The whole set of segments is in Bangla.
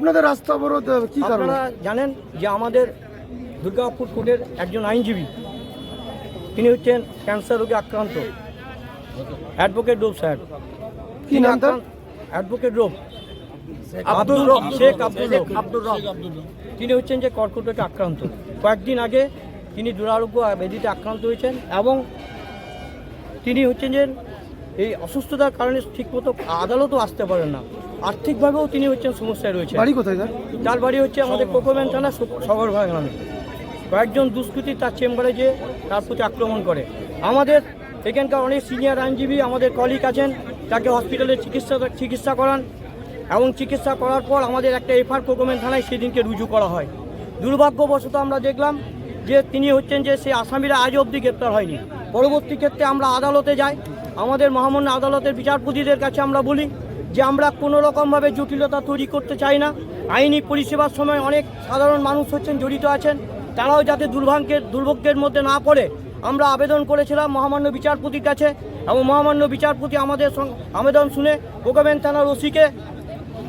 আপনাদের রাস্তা অবরোধ কি কারণে? আপনারা জানেন যে আমাদের দুর্গাপুর কোর্টের একজন আইনজীবী তিনি হচ্ছেন ক্যান্সার রোগে আক্রান্ত। অ্যাডভোকেট রোব সাহেব কি নাম তার? অ্যাডভোকেট রোব আব্দুল রব শেখ আব্দুল রব আব্দুল রব তিনি হচ্ছেন যে কর্কট রোগে আক্রান্ত। কয়েকদিন আগে তিনি দুরারোগ্য ব্যাধিতে আক্রান্ত হয়েছেন এবং তিনি হচ্ছেন যে এই অসুস্থতার কারণে ঠিকমতো আদালতও আসতে পারেন না। আর্থিকভাবেও তিনি হচ্ছেন সমস্যায় রয়েছেন। বাড়ি কোথায় তার? তার বাড়ি হচ্ছে আমাদের কোকোম্যান থানা সগরভাগ গ্রামে। কয়েকজন দুষ্কৃতী তার চেম্বারে যে তার প্রতি আক্রমণ করে। আমাদের এখানকার অনেক সিনিয়র আইনজীবী আমাদের কলিগ আছেন তাকে হসপিটালে চিকিৎসা চিকিৎসা করান এবং চিকিৎসা করার পর আমাদের একটা এফআর কোকোম্যান থানায় সেদিনকে রুজু করা হয়। দুর্ভাগ্যবশত আমরা দেখলাম যে তিনি হচ্ছেন যে সেই আসামিরা আজ অবধি গ্রেপ্তার হয়নি। পরবর্তী ক্ষেত্রে আমরা আদালতে যাই। আমাদের মহামান্য আদালতের বিচারপতিদের কাছে আমরা বলি যে আমরা কোনো রকমভাবে জটিলতা তৈরি করতে চাই না। আইনি পরিষেবার সময় অনেক সাধারণ মানুষ হচ্ছেন, জড়িত আছেন। তারাও যাতে দুর্ভাগ্যের দুর্ভোগ্যের মধ্যে না পড়ে। আমরা আবেদন করেছিলাম মহামান্য বিচারপতির কাছে এবং মহামান্য বিচারপতি আমাদের আবেদন শুনে কোকাবেন থানার ওসিকে।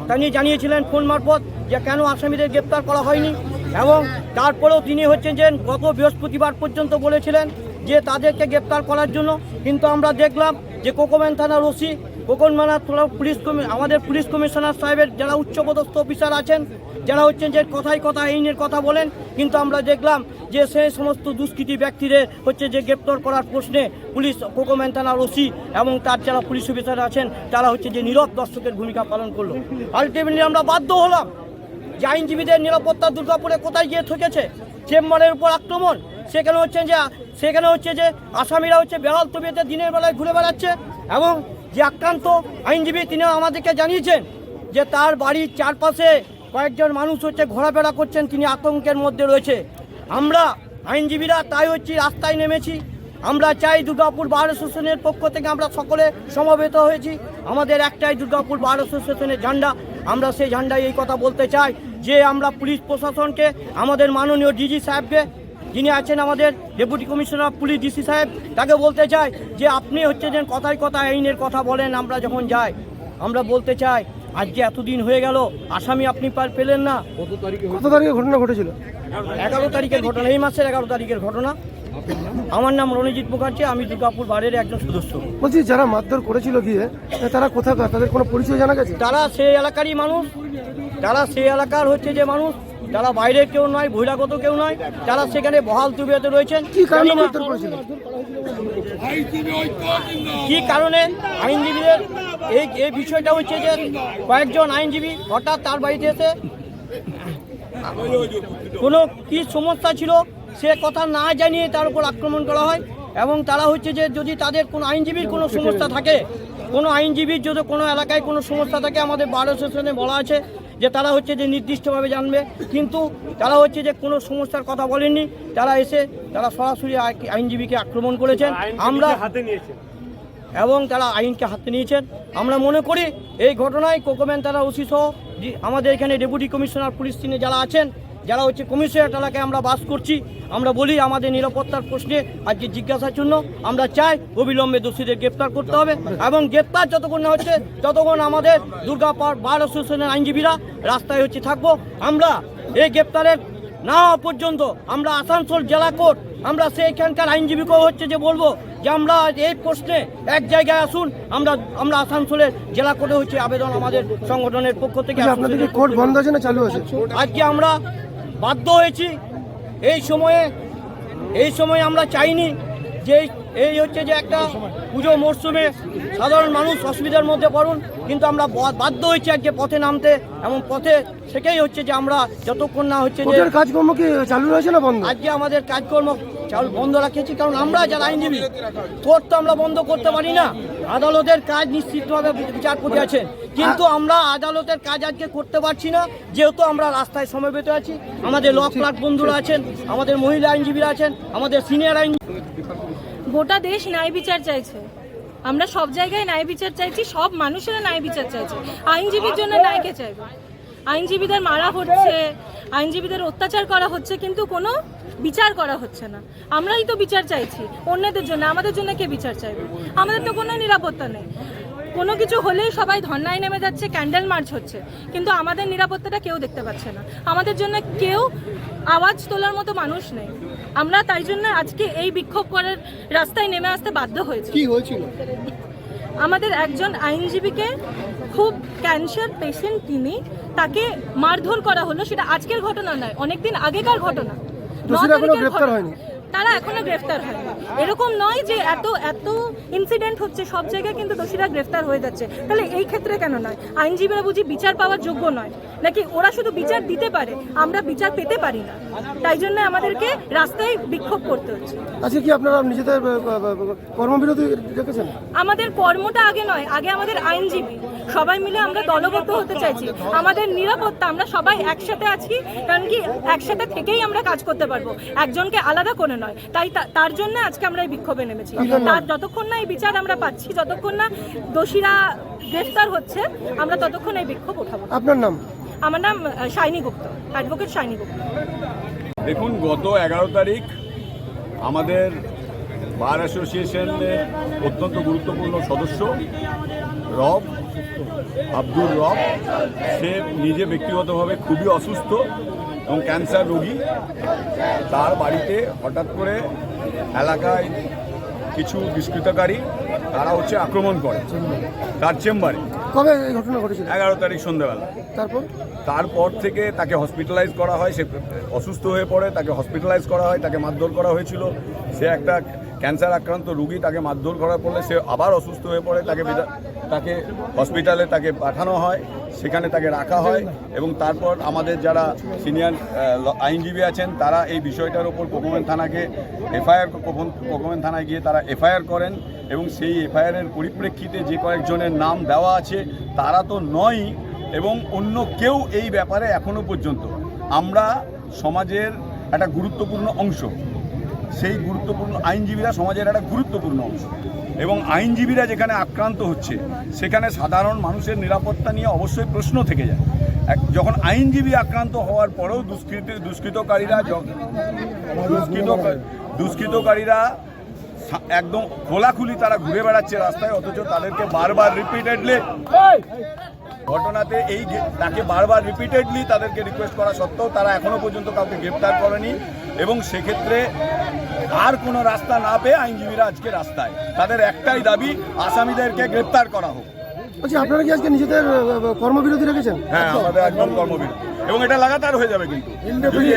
তিনি জানিয়েছিলেন ফোন মারফত যে কেন আসামিদের গ্রেপ্তার করা হয়নি এবং তারপরেও তিনি হচ্ছেন যে গত বৃহস্পতিবার পর্যন্ত বলেছিলেন যে তাদেরকে গ্রেপ্তার করার জন্য। কিন্তু আমরা দেখলাম যে কোকোম্যান থানার ওসি কোকনমানা পুলিশ কমি আমাদের পুলিশ কমিশনার সাহেবের যারা উচ্চপদস্থ অফিসার আছেন, যারা হচ্ছেন যে কথায় কথা আইনের কথা বলেন, কিন্তু আমরা দেখলাম যে সেই সমস্ত দুষ্কৃতী ব্যক্তিদের হচ্ছে যে গ্রেপ্তার করার প্রশ্নে পুলিশ কোকোম্যান থানার ওসি এবং তার যারা পুলিশ অফিসার আছেন, তারা হচ্ছে যে নীরব দর্শকের ভূমিকা পালন করল। আলটিমেটলি আমরা বাধ্য হলাম যে আইনজীবীদের নিরাপত্তা দুর্গাপুরে কোথায় গিয়ে ঠকেছে, চেম্বারের উপর আক্রমণ, সেখানে হচ্ছে যে সেখানে হচ্ছে যে আসামিরা হচ্ছে বেহাল তবিয়তে দিনের বেলায় ঘুরে বেড়াচ্ছে এবং যে আক্রান্ত আইনজীবী তিনি আমাদেরকে জানিয়েছেন যে তার বাড়ির চারপাশে কয়েকজন মানুষ হচ্ছে ঘোরাফেরা করছেন, তিনি আতঙ্কের মধ্যে রয়েছে। আমরা আইনজীবীরা তাই হচ্ছে, রাস্তায় নেমেছি। আমরা চাই দুর্গাপুর বার অ্যাসোসিয়েশনের পক্ষ থেকে আমরা সকলে সমবেত হয়েছি। আমাদের একটাই দুর্গাপুর বার অ্যাসোসিয়েশনের ঝান্ডা। আমরা সেই ঝান্ডায় এই কথা বলতে চাই যে আমরা পুলিশ প্রশাসনকে, আমাদের মাননীয় ডিজি সাহেবকে যিনি আছেন আমাদের deputy commissioner of police DC সাহেব তাকে বলতে চাই যে আপনি হচ্ছে যে কথায় কথা আইনের কথা বলেন আমরা যখন যাই আমরা বলতে চাই আজকে এতদিন হয়ে গেল আসামি আপনি পার পেলেন না। কত তারিখে ঘটনা ঘটেছিল? এগারো তারিখের ঘটনা এই মাসের এগারো তারিখের ঘটনা। আমার নাম রণজিৎ মুখার্জি আমি দুর্গাপুর বারের একজন সদস্য। বলছি যারা মারধর করেছিল গিয়ে তারা কোথাকার? তাদের কোনো পরিচয় জানা গেছে? তারা সেই এলাকারই মানুষ। তারা সেই এলাকার হচ্ছে যে মানুষ। তারা বাইরের কেউ নয় বহিরাগত কেউ নয় তারা সেখানে বহাল তুবিয়াতে রয়েছেন কি কারণে আইনজীবীদের এই এই বিষয়টা হচ্ছে যে কয়েকজন আইনজীবী হঠাৎ তার বাড়িতে এসে কোনো কি সমস্যা ছিল সে কথা না জানিয়ে তার উপর আক্রমণ করা হয় এবং তারা হচ্ছে যে যদি তাদের কোনো আইনজীবীর কোনো সমস্যা থাকে কোনো আইনজীবীর যদি কোনো এলাকায় কোনো সমস্যা থাকে আমাদের বার অ্যাসোসিয়েশনে বলা আছে যে তারা হচ্ছে যে নির্দিষ্টভাবে জানবে কিন্তু তারা হচ্ছে যে কোনো সমস্যার কথা বলেননি। তারা এসে তারা সরাসরি আইনজীবীকে আক্রমণ করেছেন। আমরা হাতে নিয়েছেন। এবং তারা আইনকে হাতে নিয়েছেন। আমরা মনে করি এই ঘটনায় কোকোম্যান তারা ওসি সহ যে- আমাদের এখানে ডেপুটি কমিশনার পুলিশ তিনি যারা আছেন যারা হচ্ছে কমিশনার এলাকায় আমরা বাস করছি আমরা বলি আমাদের নিরাপত্তার প্রশ্নে আজকে জিজ্ঞাসার জন্য আমরা চাই অবিলম্বে দোষীদের গ্রেপ্তার করতে হবে এবং গ্রেপ্তার যতক্ষণ না হচ্ছে ততক্ষণ আমাদের দুর্গাপাড় বার অ্যাসোসিয়েশনের আইনজীবীরা রাস্তায় হচ্ছে থাকব। আমরা এই গ্রেপ্তারের না হওয়া পর্যন্ত আমরা আসানসোল জেলা কোর্ট আমরা সেইখানকার আইনজীবীকেও হচ্ছে যে বলব যে আমরা এই প্রশ্নে এক জায়গায় আসুন আমরা আমরা আসানসোলের জেলা কোর্টে হচ্ছে আবেদন আমাদের সংগঠনের পক্ষ থেকে বলছি, আপনাদের কি কোর্ট বন্ধ আছে না চালু আছে? আজকে আমরা বাধ্য হয়েছি। এই সময়ে এই সময়ে আমরা চাইনি যে এই- হচ্ছে যে একটা পুজো মরশুমে সাধারণ মানুষ অসুবিধার মধ্যে পড়ুন কিন্তু আমরা বাধ্য হয়েছি আজকে পথে নামতে এমন পথে সেটাই হচ্ছে যে আমরা যতক্ষণ না হচ্ছে যে কাজকর্ম কি চালু রয়েছে না বন্ধ? আজকে আমাদের কাজকর্ম চাল বন্ধ রাখেছি কারণ আমরা যারা আইনজীবী কোর্ট তো আমরা বন্ধ করতে পারি না। আদালতের কাজ নিশ্চিতভাবে বিচারপতি আছেন কিন্তু আমরা আদালতের কাজ আজকে করতে পারছি না, যেহেতু আমরা রাস্তায় সমবেত আছি। আমাদের ল ক্লার্ক বন্ধুরা আছেন, আমাদের মহিলা আইনজীবীরা আছেন, আমাদের সিনিয়র আইন গোটা দেশ ন্যায় বিচার চাইছে। আমরা সব জায়গায় ন্যায় বিচার চাইছি, সব মানুষেরা ন্যায় বিচার চাইছে। আইনজীবীর জন্য ন্যায়কে চাইবে। আইনজীবীদের মারা হচ্ছে আইনজীবীদের অত্যাচার করা হচ্ছে, কিন্তু কোনো বিচার করা হচ্ছে না। আমরাই তো বিচার চাইছি, অন্যদের জন্য, আমাদের জন্য কে বিচার চাইবে? আমাদের তো কোনো নিরাপত্তা নেই। কোনো কিছু হলেই সবাই ধর্নায় নেমে যাচ্ছে ক্যান্ডেল মার্চ হচ্ছে, কিন্তু আমাদের নিরাপত্তাটা কেউ দেখতে পাচ্ছে না। আমাদের জন্য কেউ আওয়াজ তোলার মতো মানুষ নেই। আমরা তাই জন্য আজকে এই বিক্ষোভ করার রাস্তায় নেমে আসতে বাধ্য হয়েছি। কি হয়েছিল? আমাদের একজন আইনজীবীকে খুব ক্যান্সার পেশেন্ট তিনি তাকে মারধর করা হলো। সেটা আজকের ঘটনা নয় অনেকদিন আগেকার ঘটনা। তারা এখনও গ্রেফতার হয়নি। এরকম নয় যে এত এত ইনসিডেন্ট হচ্ছে সব জায়গায় কিন্তু দোষীরা গ্রেফতার হয়ে যাচ্ছে। তাহলে এই ক্ষেত্রে কেন নয়? আইনজীবীরা বুঝি বিচার পাওয়ার যোগ্য নয়? নাকি ওরা শুধু বিচার দিতে পারে? আমরা বিচার পেতে পারি না। তাই জন্য আমাদেরকে রাস্তায় বিক্ষোভ করতে হচ্ছে। আজকে কি আপনারা নিজেদের কর্মবিরতি রেখেছেন? আমাদের কর্মটা আগে নয় আগে আমাদের আইনজীবী। সবাই মিলে আমরা দলবদ্ধ হতে চাইছি। আমাদের নিরাপত্তা আমরা সবাই একসাথে আছি কারণ কি একসাথে থেকেই আমরা কাজ করতে পারব। একজনকে আলাদা করে নয়। তাই তা- তার জন্য আজকে আমরা এই বিক্ষোভে নেমেছি। তার যতক্ষণ না এই বিচার আমরা পাচ্ছি যতক্ষণ না দোষীরা গ্রেফতার হচ্ছে আমরা ততক্ষণ এই বিক্ষোভ উঠাবো। আপনার নাম? আমার নাম শাইনী গুপ্ত অ্যাডভোকেট শাইনী গুপ্ত। দেখুন গত এগারো তারিখ আমাদের বার অ্যাসোসিয়েশনের অত্যন্ত গুরুত্বপূর্ণ সদস্য রব আব্দুর রব সে নিজে ব্যক্তিগতভাবে খুবই অসুস্থ। এবং ক্যান্সার রোগী তার বাড়িতে হঠাৎ করে এলাকায় কিছু দুষ্কৃতকারী তারা হচ্ছে আক্রমণ করে তার চেম্বারে। কবে এই ঘটনা ঘটেছিল? এগারো তারিখ সন্ধ্যাবেলা। তারপর? তারপর থেকে তাকে হসপিটালাইজ করা হয় সে অসুস্থ হয়ে পড়ে তাকে হসপিটালাইজ করা হয় তাকে মারধর করা হয়েছিল। সে একটা ক্যান্সার আক্রান্ত রুগী তাকে মারধর করার ফলে সে আবার অসুস্থ হয়ে পড়ে তাকে তাকে হসপিটালে তাকে পাঠানো হয়, সেখানে তাকে রাখা হয় এবং তারপর আমাদের যারা সিনিয়র আইনজীবী আছেন, তারা এই বিষয়টার ওপর কোকোমেন থানাকে, এফআইআর কোকোমেন থানায় গিয়ে তারা এফআইআর করেন এবং সেই এফআইআরের পরিপ্রেক্ষিতে যে কয়েকজনের নাম দেওয়া আছে, তারা তো নয়ই এবং অন্য কেউ এই ব্যাপারে এখনও পর্যন্ত। আমরা সমাজের একটা গুরুত্বপূর্ণ অংশ। সেই গুরুত্বপূর্ণ আইনজীবীরা সমাজের একটা গুরুত্বপূর্ণ অংশ। এবং আইনজীবীরা যেখানে আক্রান্ত হচ্ছে, সেখানে সাধারণ মানুষের নিরাপত্তা নিয়ে অবশ্যই প্রশ্ন থেকে যায়। যখন আইনজীবী আক্রান্ত হওয়ার পরেও দুষ্কৃত দুষ্কৃতকারীরা দুষ্কৃত দুষ্কৃতকারীরা একদম খোলাখুলি তারা ঘুরে বেড়াচ্ছে রাস্তায়, অথচ তাদেরকে বারবার রিপিটেডলি ঘটনাতে এই তাকে বারবার রিপিটেডলি তাদেরকে রিকোয়েস্ট করা সত্ত্বেও তারা এখনও পর্যন্ত কাউকে গ্রেপ্তার করেনি এবং সেক্ষেত্রে আর কোনো রাস্তা না পেয়ে আইনজীবীরা আজকে রাস্তায়। তাদের একটাই দাবি আসামিদেরকে গ্রেপ্তার করা হোক। বলছি আপনারা কি আজকে নিজেদের কর্মবিরতি রেখেছেন? হ্যাঁ আমাদের একদম কর্মবিরতি। এবং এটা লাগাতার হয়ে যাবে কিন্তু।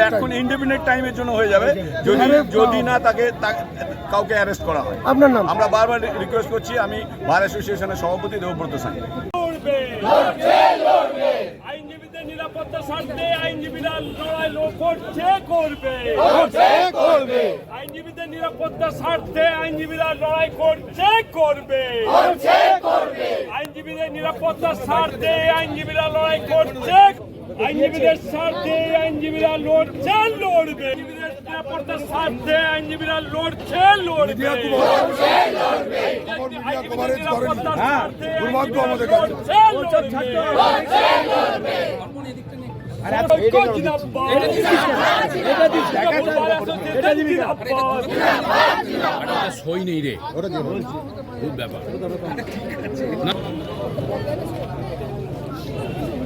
এখন ইন্ডিপেন্ডেন্ট টাইমের জন্য হয়ে যাবে যদি যদি না তাকে কাউকে অ্যারেস্ট করা হয়। আপনার নাম? আমরা বারবার রিকোয়েস্ট করছি আমি বার অ্যাসোসিয়েশনের সভাপতি দেবব্রত সাংকে লড়বে। আইনজীবীদের নিরাপত্তা স্বার্থে আইনজীবীরা লড়াই করছে করবে। করবে। আইনজীবীদের নিরাপত্তা স্বার্থে আইনজীবীরা লড়াই করছে করবে। করবে। আইনজীবীদের নিরাপত্তার স্বার্থে আইনজীবীরা লড়াই করছে। আইনজীবীদের স্বার্থে আইনজীবীরা লড়ছে লড়বে। নিরাপত্তার স্বার্থে আইনজীবীরা লড়ছে লড়বে। আইনজীবীদের নিরাপত্তার স্বার্থে দুর্ভাগ্য আমাদের লড়ছে লড়বে। ঐক্য জিন্দাবাদ। এটা জিন্দাবাদ। সই নেই রে। খুব ব্যাপার।